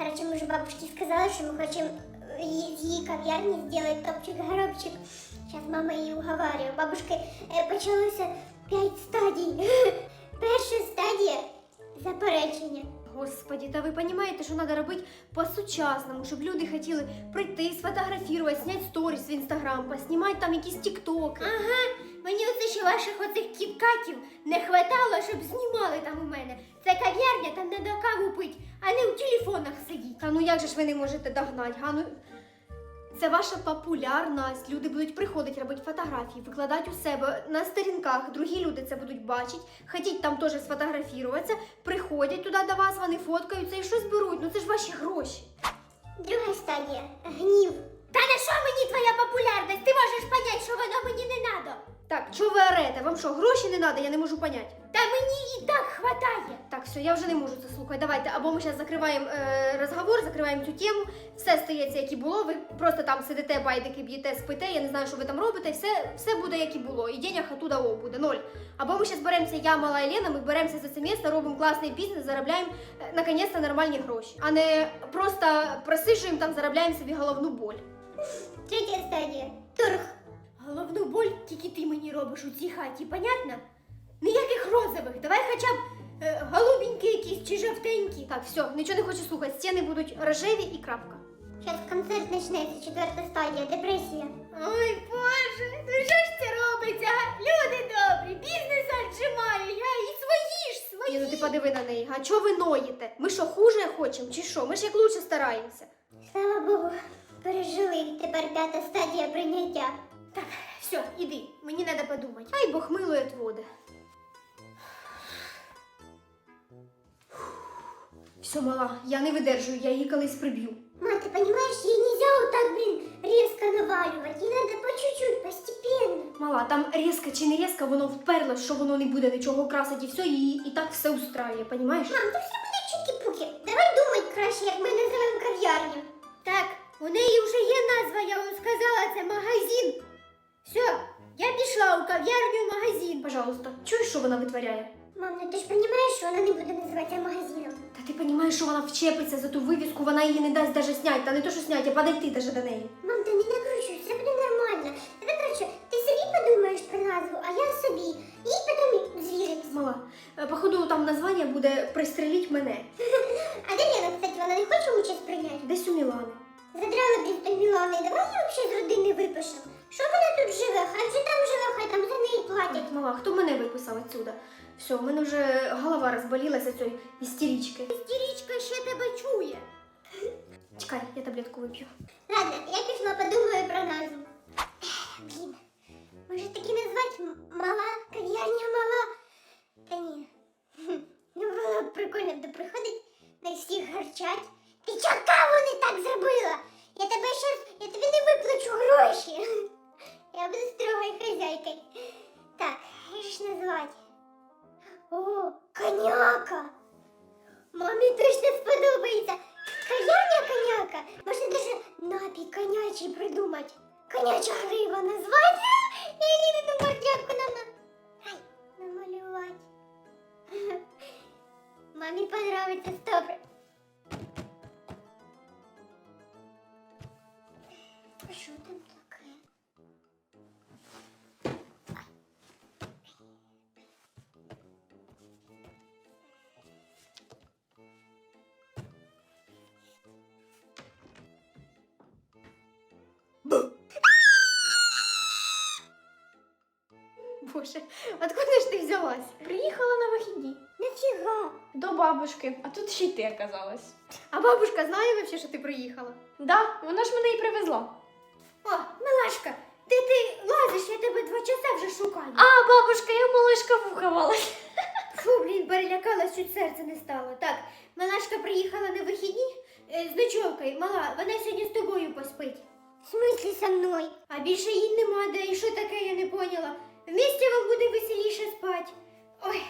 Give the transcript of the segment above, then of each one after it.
Короче, мы же бабушке сказали, что мы хотим э, е- з її кав'ярні зробити топчик-горобчик. Зараз мама її уговарює. Бабушки е, почалося п'ять стадій. Перша стадія заперечення. Господі, та ви розумієте, що треба робити по-сучасному, щоб люди хотіли прийти, сфотографувати, зняти сторіс в інстаграм, поснімати там якісь тіктоки. Ага, мені оце ще ваших оцих кіткатів не хватало, щоб знімали там каву пить, а не в телефонах сидіть. Та ну як же ж ви не можете догнати? Га? Ну, це ваша популярність. Люди будуть приходити робити фотографії, викладати у себе на сторінках. Другі люди це будуть бачити, хотіть там теж сфотографуватися, приходять туди до вас, вони фоткаються і щось беруть. Ну це ж ваші гроші. Друга стадія гнів. Та на що мені твоя популярність? Ти можеш понять, що воно мені не треба. Так, чого ви орете? Вам що, гроші не треба? Я не можу поняти. Та мені і так хватає. Так, все, я вже не можу це слухати. Давайте, або ми зараз закриваємо е, розговор, закриваємо цю тему, все стається, як і було. Ви просто там сидите, байдики б'єте, спите, я не знаю, що ви там робите, все, все буде як і було. І денег оттуда о, буде ноль. Або ми зараз беремося, я, мала і Лена, ми беремося за це місце, робимо класний бізнес, заробляємо е, наконець-то нормальні гроші, а не просто просижуємо там, заробляємо собі головну боль. Третя стадія тільки ти мені робиш у цій хаті, понятно? Ніяких розових, давай хоча б е, голубенькі якісь чи жовтенькі. Так, все, нічого не хочу слухати. Стіни будуть рожеві і крапка. Зараз концерт почнеться, четверта стадія, депресія. Ой, Боже, ну що ж це робиться? а? Люди добрі, бізнес отжимаю, я і свої ж, свої. Ні, ну ти подиви на неї. А чого ви ноїте? Ми що, хуже хочемо, чи що? Ми ж як лучше стараємося. Слава Богу, пережили. Тепер п'ята стадія прийняття. Так, все, іди, мені треба подумати. Ай, Бог милує води. Все, мала, я не видержую, я її колись приб'ю. Ма, ты понимаешь, ей нельзя вот так, блин, резко наваливать. Ей надо по чуть-чуть, постепенно. Мала, там різко чи не різко, воно вперлось, що воно не буде нічого красити, і все, і, і так все устраює, понімаєш? Мам, то все буде чуки-пуки. Давай думать краще, як ми називаємо кав'ярню. Так, у неї вже є назва, я вам сказала, це магазин. Все, я пішла у кав'ярню магазин. Пожалуйста, чуєш, що вона витворяє? Мам, ну ти ж розумієш, що вона не буде називатися магазином. Та ти розумієш, що вона вчепиться за ту вивіску, вона її не дасть даже зняти, та не то, що зняти, а подойти даже до неї. Мам, ти не накручуй, все буде нормально. Давай, коротше, ти собі подумаєш про назву, а я собі. І потім звіримось. Мала, е, походу там названня буде пристреліть мене. А де Лена, кстати, вона не хоче участь прийняти? Десь у Мілани. Задрала блін той Мілани, давай її взагалі з родини випишемо. Що вона тут живе? Хай же там живе, хай там за неї платять. Мала, хто мене виписав отсюда? Все, у мене вже голова розболілася цієї істерички. Істеричка ще тебе чує. Чекай, я таблетку вип'ю. Ладно, я пішла подумаю про напій конячий придумати. Коняча грива назвати. І Аліни на мордяку нам. Ай, намалювати. Мамі понравиться добре. Що там Боже, откуда ж ти взялась? Приїхала на вихідні. Нафіга? До бабушки, а тут ще й ти оказалась. А бабушка знає вообще, що ти приїхала? Да, вона ж мене і привезла. О, милашка, де ти лазиш? Я тебе два часа вже шукаю. А, бабушка, я малишка вухавалась. Фу, блін, перелякалась, чуть серце не стало. Так, Малашка приїхала на вихідні е, з ночовкою. Мала, вона сьогодні з тобою поспить. В смислі со мною? А більше їй нема, де і що таке, я не поняла. Вместе вам буде веселіше спать. Ой,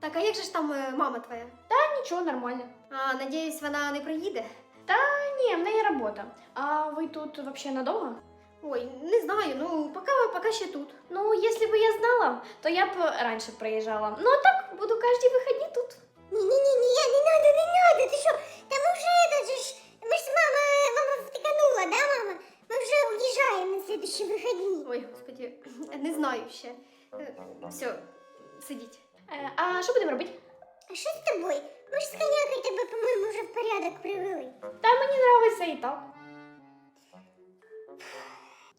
Так, а як же ж там е, мама твоя? Та нічого, нормально. А, надіюсь, вона не приїде. Та ні, в неї робота. А ви тут взагалі надовго? Ой, не знаю, ну поки, поки ще тут. Ну, якщо б я знала, то я б раніше приїжджала. Ну а так буду кожні вихідні тут. Ні-ні-ні, не надо, не надо, ти що? Та ми вже этот же ж, ми ж мама, мама втиканула, да, мама? Ми вже уїжджаємо на следующі вихідні. Ой, господи, не знаю ще. Е, Все, сидіть. Е, а що будемо робити? А що з тобою? Ми ж з конякою тебе, по-моєму, вже в порядок привели. Та мені подобається і так.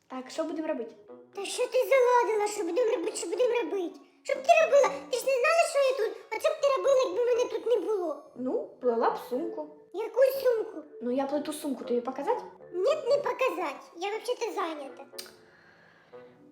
Так, що будемо робити? Та що ти заладила, що будемо робити, що будемо робити? Що б ти робила? Ти ж не знала, що я тут? А що б ти робила, якби мене тут не було? Ну, плела б сумку. Яку сумку? Ну, я плету сумку, тобі показати? Нет, не показать. Я вообще-то занята.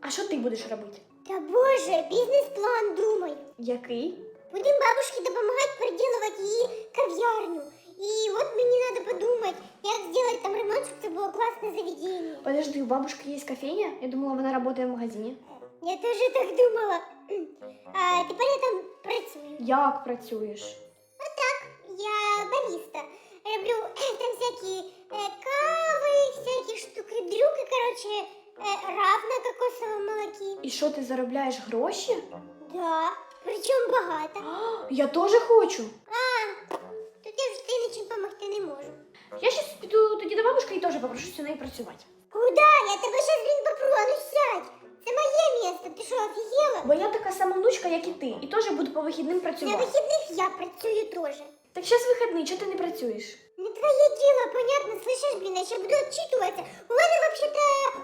А що ти будеш робити? Та боже, бізнес-план думаю. Який? Будем бабушке допомагати переділувати її кав'ярню. І от мені треба подумати, як зробити там ремонт, щоб це було класне заведення. Подожди, у бабушки есть кофейня? Я думала, вона работает в магазине. Я теж так думала. А тепер я там працюю. Як працюєш? Отак, я бариста. Роблю е, там всякі е, кави, всякі штуки, дрюки, короче, рав на кокосовому молокі. І що ти заробляєш гроші? Да, причому багато. А, я теж хочу. А, тут я вже ти нічим допомогти не можу. Я щас піду тоді до бабушки і теж попрошусь у неї працювати. Куда? Я тебе щас, блін, попру, ну сядь. Це моє місце, ти що, офігела? Бо я така сама внучка, як і ти, і теж буду по вихідним На працювати. вихідних я працюю теж. Так зараз вихідний, чого ти не працюєш? Не твоє діло, понятно, слышиш, блін, я ще буду отчитуватися. У мене вообще-то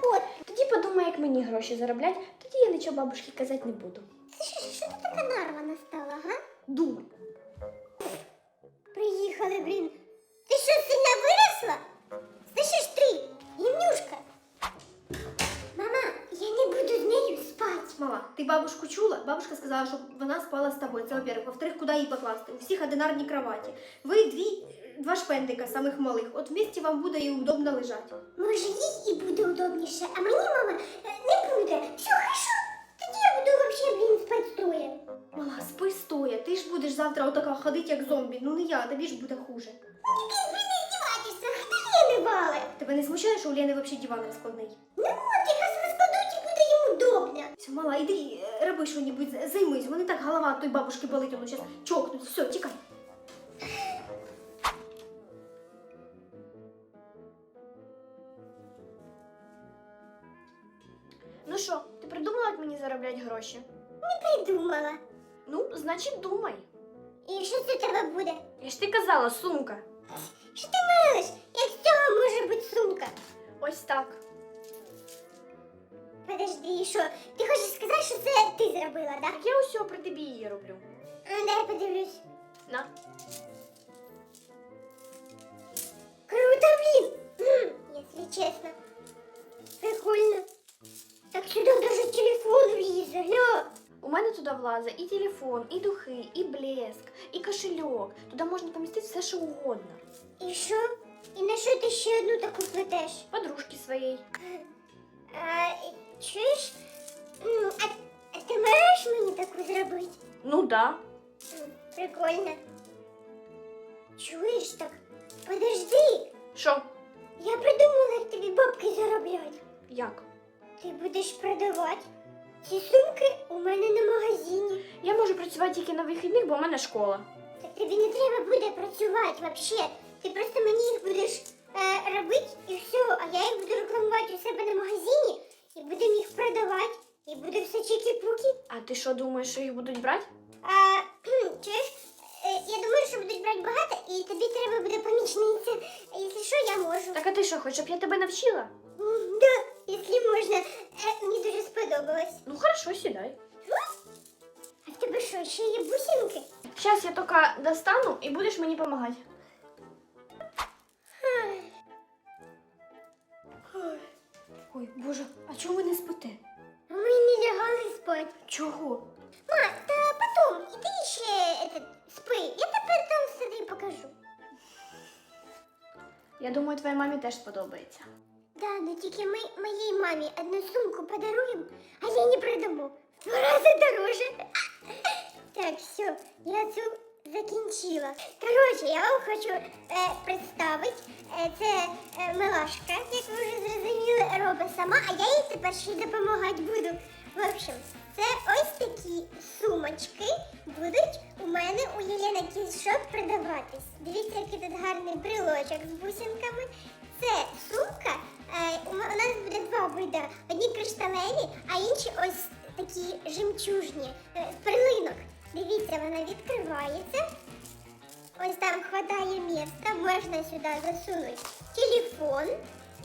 от. Тоді подумай, як мені гроші заробляти, тоді я нічого бабушці казати не буду. Слышиш, що ти така нарвана стала, га? Думай. Приїхали, блін. Бабушку чула? Бабушка сказала, щоб вона спала з тобою. Це во-первых. Во-вторых, куди її покласти? У всіх одинарні кроваті. Ви дві, два шпендика самих малих. От вместе вам буде і удобно лежати. Може, їй і буде удобніше, а мені, мама, не буде. Все, хорошо. Тоді я буду вообще, блін, спати стоя. Мала, спи стоя. Ти ж будеш завтра отака ходити, як зомбі. Ну не я, тобі ж буде хуже. Ти, блін, не здіватися, її не вали? Тебе не смущає, що у Лени взагалі диван розкладний? Ну Все, мала, іди, е, роби що-небудь, займись. Вони так голова той бабушки болить, воно зараз чокнуть. Все, тікай. Ну що, ти придумала, як мені заробляти гроші? Не придумала. Ну, значить, думай. І що це тебе буде? Я ж ти казала, сумка. Що ти милиш? Як з цього може бути сумка? Ось так. Подожди, що? Ти хочеш сказати, що це ти зробила, да? Так я усього при тобі її роблю. А, дай я подивлюсь. На. Круто, блин! М, Если честно. Прикольно. Так сюда даже телефон влізе, гля. У мене туди влазить і телефон, і духи, і блеск, і кошельок. Туди можна помістити все, що угодно. І що? І на що ти ще одну таку плетеш? Подружки своєї. Чуєш? А, а ти можеш мені таку зробити? Ну да. Прикольно. Чуєш так? Подожди, Що? я придумала, як тобі бабки заробляти. Як? Ти будеш продавати ці сумки у мене на магазині. Я можу працювати тільки на вихідних, бо у мене школа. Так тобі не треба буде працювати вообще. Ти просто мені ти що думаєш, що їх будуть брати? А чуєш? Е, я думаю, що будуть брати багато, і тобі треба буде помічниця. Якщо що, я можу. Так а ти що, хочеш, щоб я тебе навчила? Да, якщо можна. Е, мені дуже сподобалось. Ну хорошо, сідай. А в тебе що, ще є бусинки? Зараз я тільки достану і будеш мені допомагати. Ой, боже, а чого ви не спите? А ми не лягали спать. Чого? Ма, та потом, іди ще этот, спи. Я тепер там сиди покажу. Я думаю, твоїй мамі теж сподобається. Да, ну тільки ми моїй мамі одну сумку подаруємо, а їй не продамо. В два рази дороже. Так, все, я цю закінчила. Коротше, я вам хочу е, представити. Е, це е, милашка, як ви вже зрозуміли, робить сама, а я їй тепер ще й допомагати буду. В общем, це ось такі сумочки будуть у мене у Єлена Кізшоп продаватись. Дивіться, який тут гарний брелочок з бусинками. Це сумка. Е, у нас буде два види. Одні кришталеві, а інші ось такі жемчужні е, з перлинок. Дивіться, вона відкривається. Ось там хватає місця, можна сюди засунути телефон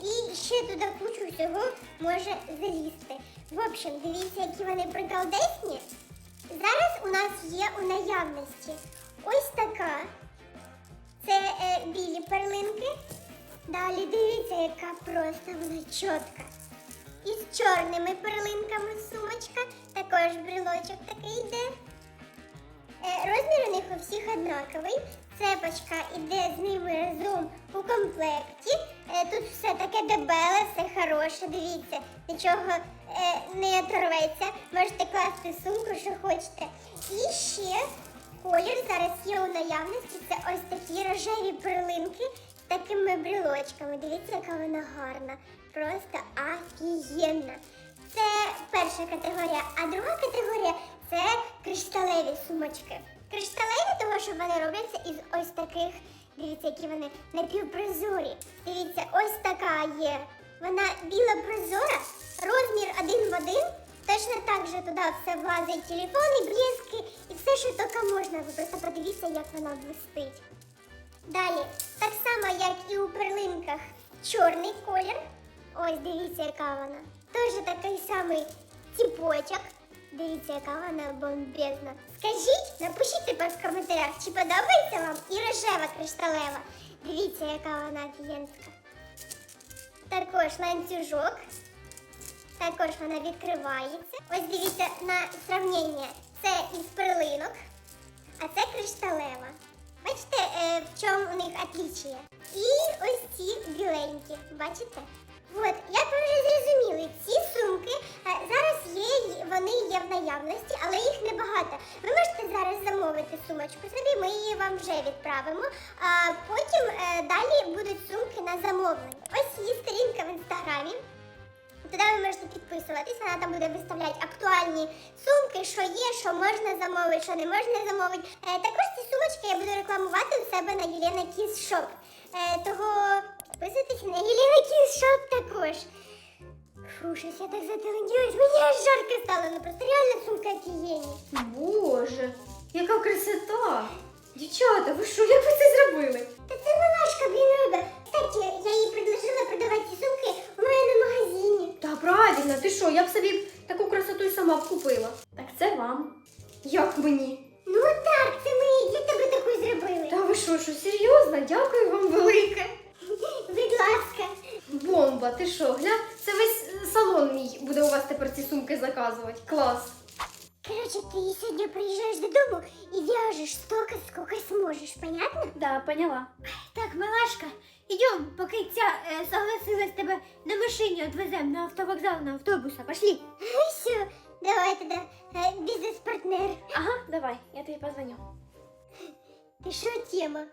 і ще туди кучу всього може залізти. В общем, дивіться, які вони приколдесні. Зараз у нас є у наявності ось така. Це е, білі перлинки. Далі дивіться, яка просто вона чітка. І з чорними перлинками сумочка. Також брелочок такий йде. Е, Розмір у них у всіх однаковий. Цепочка іде з ними разом у комплекті. Е, Тут все таке дебеле, все хороше, дивіться, нічого е, не оторветься. Можете класти сумку, що хочете. І ще колір зараз є у наявності. Це ось такі рожеві перлинки з такими брілочками. Дивіться, яка вона гарна. Просто офігенна. Це перша категорія, а друга категорія це кришталеві сумочки. Кришталеві, тому що вони робляться із ось таких, дивіться, які вони напівпрозорі. Дивіться, ось така є. Вона біла прозора, розмір один в один. Точно так же туди все влазить телефони, бліски і все, що тільки можна. Ви просто подивіться, як вона блистить. Далі, так само, як і у перлинках, чорний колір. Ось дивіться, яка вона. Теж такий самий ціпочок. Дивіться, яка вона бомбезна. Скажіть, напишіть тепер в коментарях, чи подобається вам і рожева кришталева. Дивіться, яка вона офігенська. Також ланцюжок. Також вона відкривається. Ось дивіться на сравнення. Це із перлинок, а це кришталева. Бачите, е, в чому у них отличие? І ось ці біленькі. Бачите? От, як ви вже зрозуміли, ці сумки е, зараз є, вони є в наявності, але їх небагато. Ви можете зараз замовити сумочку собі, ми її вам вже відправимо. А потім е, далі будуть сумки на замовлення. Ось її сторінка в інстаграмі. Туди ви можете підписуватись, вона там буде виставляти актуальні сумки, що є, що можна замовити, що не можна замовити. Е, також ці сумочки я буду рекламувати у себе на Єлена Кіс Шоп. Того підписуйтесь на Єлена Кіс Шоп також. Фу, щось я так зателенілась, мені аж жарко стало, ну просто реально сумка офігенні. Боже, яка красота! Дівчата, ви що, як ви це зробили? Та це милашка, блін, риба. Кстати, я їй предложила продавати ці сумки у мене на магазині. Та правильно, ти що, я б собі таку красоту й сама б купила. Так це вам. Як мені? Короче, ты сегодня приезжаешь додому и вяжешь столько, сколько сможешь, понятно? Да, поняла. Так, малашка, идем, пока ця э, согласилась тебе на машине отвезем на автовокзал, на автобуса. Пошли. Все, давай тогда, э, бизнес-партнер. Ага, давай, я тобі позвоню. Ты что, тема?